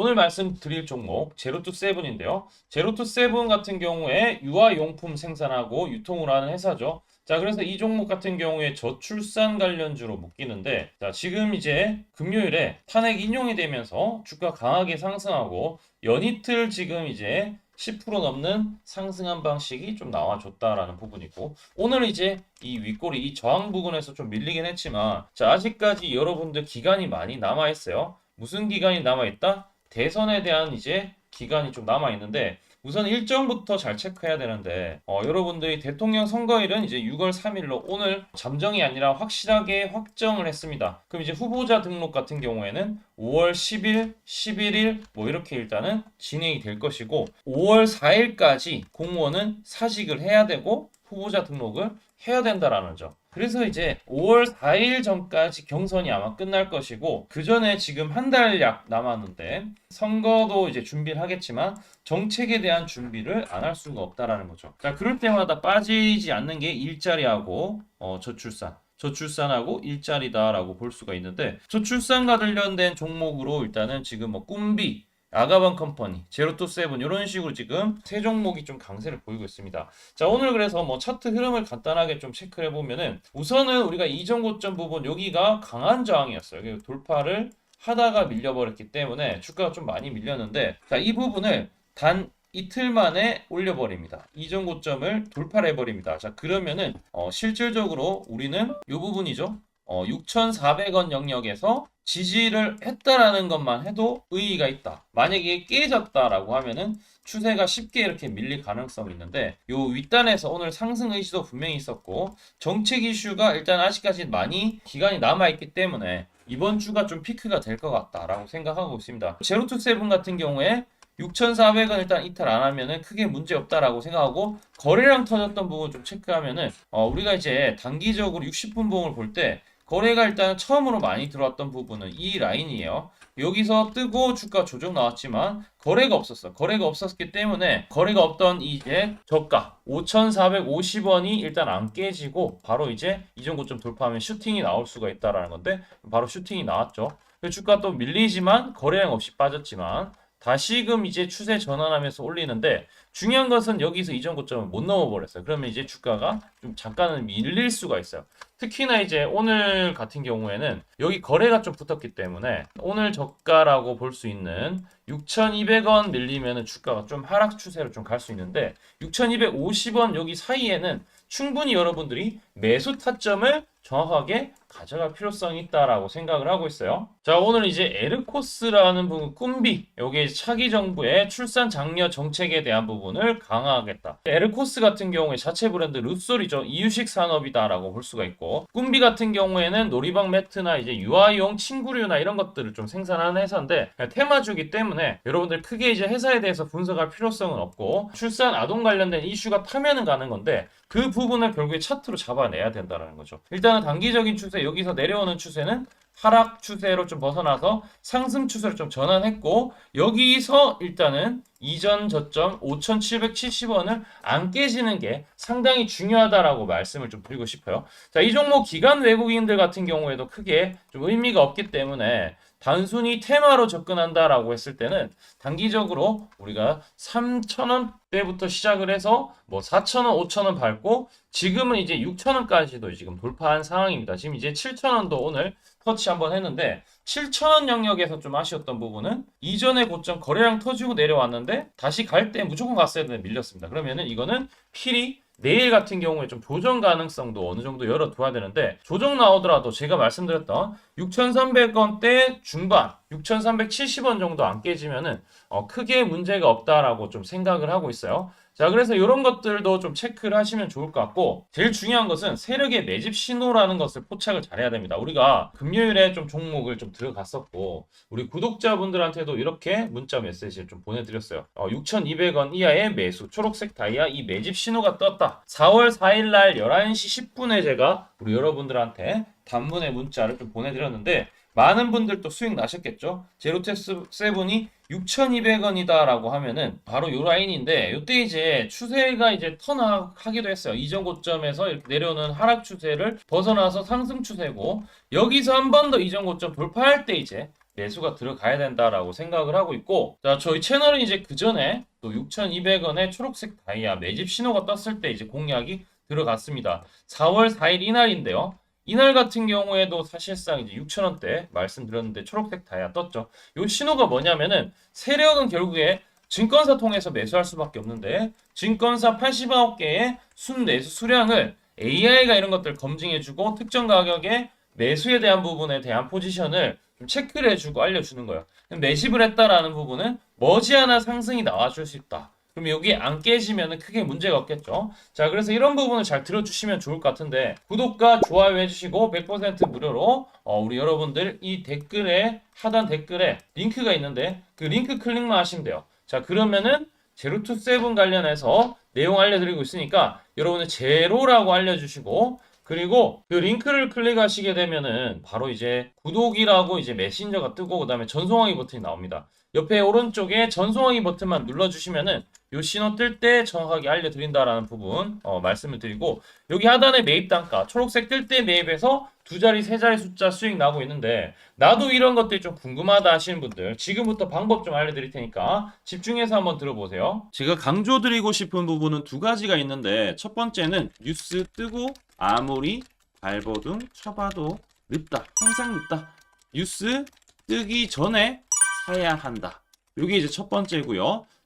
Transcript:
오늘 말씀드릴 종목 제로투 세븐인데요. 제로투 세븐 같은 경우에 유아용품 생산하고 유통을 하는 회사죠. 자, 그래서 이 종목 같은 경우에 저출산 관련주로 묶이는데, 자, 지금 이제 금요일에 탄핵 인용이 되면서 주가 강하게 상승하고 연이틀 지금 이제 10% 넘는 상승한 방식이 좀 나와줬다라는 부분이고 오늘 이제 이 윗꼬리 이 저항 부분에서 좀 밀리긴 했지만 자 아직까지 여러분들 기간이 많이 남아 있어요. 무슨 기간이 남아 있다? 대선에 대한 이제 기간이 좀 남아 있는데 우선 일정부터 잘 체크해야 되는데 어, 여러분들이 대통령 선거일은 이제 6월 3일로 오늘 잠정이 아니라 확실하게 확정을 했습니다. 그럼 이제 후보자 등록 같은 경우에는 5월 10일, 11일 뭐 이렇게 일단은 진행이 될 것이고 5월 4일까지 공무원은 사직을 해야 되고 후보자 등록을 해야 된다라는 점. 그래서 이제 5월 4일 전까지 경선이 아마 끝날 것이고 그 전에 지금 한 달 약 남았는데 선거도 이제 준비를 하겠지만 정책에 대한 준비를 안 할 수가 없다라는 거죠. 자, 그럴 때마다 빠지지 않는 게 일자리하고 어, 저출산. 저출산하고 일자리다라고 볼 수가 있는데 저출산과 관련된 종목으로 일단은 지금 뭐 꿈비 아가방 컴퍼니, 제로투 세븐 이런 식으로 지금 세 종목이 좀 강세를 보이고 있습니다. 자 오늘 그래서 뭐 차트 흐름을 간단하게 좀 체크해 보면은 우선은 우리가 이전 고점 부분 여기가 강한 저항이었어요. 여기 돌파를 하다가 밀려버렸기 때문에 주가가 좀 많이 밀렸는데 자 이 부분을 단 이틀 만에 올려버립니다. 이전 고점을 돌파를 해버립니다. 자 그러면은 어, 실질적으로 우리는 이 부분이죠. 어, 6,400원 영역에서 지지를 했다라는 것만 해도 의의가 있다. 만약에 깨졌다라고 하면은 추세가 쉽게 이렇게 밀릴 가능성이 있는데 요 윗단에서 오늘 상승 의지도 분명히 있었고 정책 이슈가 일단 아직까지 많이 기간이 남아 있기 때문에 이번 주가 좀 피크가 될 것 같다라고 생각하고 있습니다. 제로투 세븐 같은 경우에 6,400원 일단 이탈 안 하면은 크게 문제 없다라고 생각하고 거래량 터졌던 부분 좀 체크하면은 어, 우리가 이제 단기적으로 60분 봉을 볼때 거래가 일단 처음으로 많이 들어왔던 부분은 이 라인이에요. 여기서 뜨고 주가 조정 나왔지만 거래가 없었어. 거래가 없었기 때문에 거래가 없던 이제 저가 5,450원이 일단 안 깨지고 바로 이제 이전 고점 돌파하면 슈팅이 나올 수가 있다라는 건데 바로 슈팅이 나왔죠. 주가 또 밀리지만 거래량 없이 빠졌지만 다시금 이제 추세 전환하면서 올리는데 중요한 것은 여기서 이전 고점을 못 넘어버렸어요. 그러면 이제 주가가 좀 잠깐은 밀릴 수가 있어요. 특히나 이제 오늘 같은 경우에는 여기 거래가 좀 붙었기 때문에 오늘 저가라고 볼 수 있는 6,200원 밀리면은 주가가 좀 하락 추세로 좀 갈 수 있는데 6,250원 여기 사이에는 충분히 여러분들이 매수 타점을 정확하게 가져갈 필요성이 있다라고 생각을 하고 있어요. 자, 오늘 이제 에르코스라는 부분, 꿈비, 여기 차기 정부의 출산 장려 정책에 대한 부분을 강화하겠다. 에르코스 같은 경우에 자체 브랜드 루솔이죠. 이유식 산업이다라고 볼 수가 있고, 꿈비 같은 경우에는 놀이방 매트나 이제 유아용 침구류나 이런 것들을 좀 생산하는 회사인데 테마주기 때문에 여러분들 크게 이제 회사에 대해서 분석할 필요성은 없고 출산 아동 관련된 이슈가 타면은 가는 건데 그 부분을 결국에 차트로 잡아내야 된다는 거죠. 일단은 단기적인 추세 여기서 내려오는 추세는 하락 추세로 좀 벗어나서 상승 추세로 좀 전환했고 여기서 일단은 이전 저점 5,770원을 안 깨지는 게 상당히 중요하다라고 말씀을 좀 드리고 싶어요. 자, 이 종목 기관 외국인들 같은 경우에도 크게 좀 의미가 없기 때문에 단순히 테마로 접근한다라고 했을 때는 단기적으로 우리가 3,000원대부터 시작을 해서 뭐 4,000원, 5,000원 밟고 지금은 이제 6,000원까지도 지금 돌파한 상황입니다. 지금 이제 7,000원도 오늘 터치 한번 했는데 7,000원 영역에서 좀 아쉬웠던 부분은 이전의 고점 거래량 터지고 내려왔는데 다시 갈 때 무조건 갔어야 되는데 밀렸습니다. 그러면은 이거는 필히 내일 같은 경우에 좀 조정 가능성도 어느 정도 열어둬야 되는데 조정 나오더라도 제가 말씀드렸던 6,300원대 중반 6,370원 정도 안 깨지면은 어, 크게 문제가 없다라고 좀 생각을 하고 있어요. 자, 그래서 이런 것들도 좀 체크를 하시면 좋을 것 같고, 제일 중요한 것은 세력의 매집 신호라는 것을 포착을 잘해야 됩니다. 우리가 금요일에 좀 종목을 좀 들어갔었고, 우리 구독자분들한테도 이렇게 문자 메시지를 좀 보내드렸어요. 어, 6,200원 이하의 매수, 초록색 다이아 이 매집 신호가 떴다. 4월 4일 날 11시 10분에 제가 우리 여러분들한테 단문의 문자를 좀 보내드렸는데, 많은 분들도 수익 나셨겠죠? 제로테스 세븐이 6,200원이다라고 하면은 바로 요 라인인데 요때 이제 추세가 이제 턴하기도 했어요. 이전 고점에서 내려오는 하락 추세를 벗어나서 상승 추세고 여기서 한 번 더 이전 고점 돌파할 때 이제 매수가 들어가야 된다라고 생각을 하고 있고 자 저희 채널은 이제 그 전에 또 6,200원의 초록색 다이아 매집 신호가 떴을 때 이제 공략이 들어갔습니다. 4월 4일 이날인데요. 이날 같은 경우에도 사실상 이제 6,000원대 말씀드렸는데 초록색 다이아 떴죠. 요 신호가 뭐냐면은 세력은 결국에 증권사 통해서 매수할 수밖에 없는데 증권사 89개의 순매수 수량을 AI가 이런 것들 검증해주고 특정 가격에 매수에 대한 부분에 대한 포지션을 좀 체크를 해주고 알려주는 거예요. 매집을 했다라는 부분은 머지않아 상승이 나와줄 수 있다. 그럼 여기 안 깨지면 크게 문제가 없겠죠. 자, 그래서 이런 부분을 잘 들어주시면 좋을 것 같은데 구독과 좋아요 해주시고 100% 무료로 어, 우리 여러분들 이 댓글에 하단 댓글에 링크가 있는데 그 링크 클릭만 하시면 돼요. 자, 그러면은 제로 투 세븐 관련해서 내용 알려드리고 있으니까 여러분은 제로라고 알려주시고 그리고 그 링크를 클릭하시게 되면은 바로 이제 구독이라고 이제 메신저가 뜨고 그다음에 전송하기 버튼이 나옵니다. 옆에 오른쪽에 전송하기 버튼만 눌러주시면은 요 신호 뜰 때 정확하게 알려드린다라는 부분 어, 말씀을 드리고 여기 하단에 매입 단가 초록색 뜰 때 매입해서 두 자리 세 자리 숫자 수익 나고 있는데 나도 이런 것들이 좀 궁금하다 하시는 분들 지금부터 방법 좀 알려드릴 테니까 집중해서 한번 들어보세요. 제가 강조드리고 싶은 부분은 두 가지가 있는데 첫 번째는 뉴스 뜨고 아무리 발버둥 쳐봐도 늦다 항상 늦다 뉴스 뜨기 전에 사야 한다. 이게 이제 첫 번째고요.